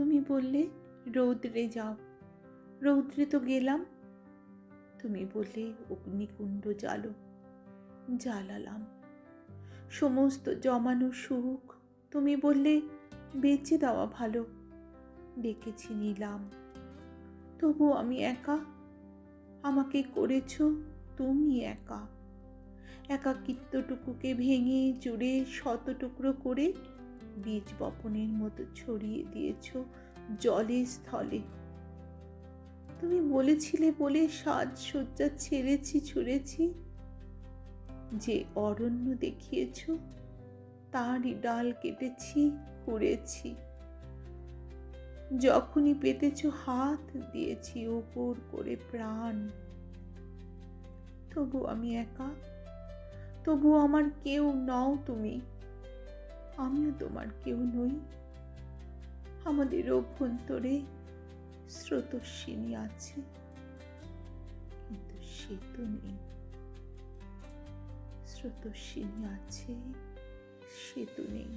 তুমি বললে রৌদ্রে যাও। রৌদ্রে তো গেলাম। তুমি বললে অগ্নিকুণ্ড জ্বালো। জ্বালালাম। সমস্ত জমানো সুখ তুমি বললে বেঁচে দেওয়া ভালো। ডেকেছি নিলাম। তবু আমি একা। আমাকে করেছ তুমি একা। একাকিত্বটুকুকে ভেঙে, জুড়ে শত টুকরো করে বীজ বপনের মতো ছড়িয়ে দিয়েছ জলে স্থলে। তুমি বলেছিলে বলে সাজসজ্জা ছেড়েছি, ছুঁড়েছি। যে অরণ্য দেখিয়েছ, তারই ডাল কেটেছি, খুঁড়েছি। যখনই পেতেছ হাত, দিয়েছি ওপর করে প্রাণ। তবু আমি একা, তবু আমার কেউ নও তুমি। আমিও তোমার কেউ নই। আমাদের অভ্যন্তরে স্রোতস্বিনী আছে, কিন্তু সে তো নেই। স্রোতস্বিনী আছে, সে তো নেই।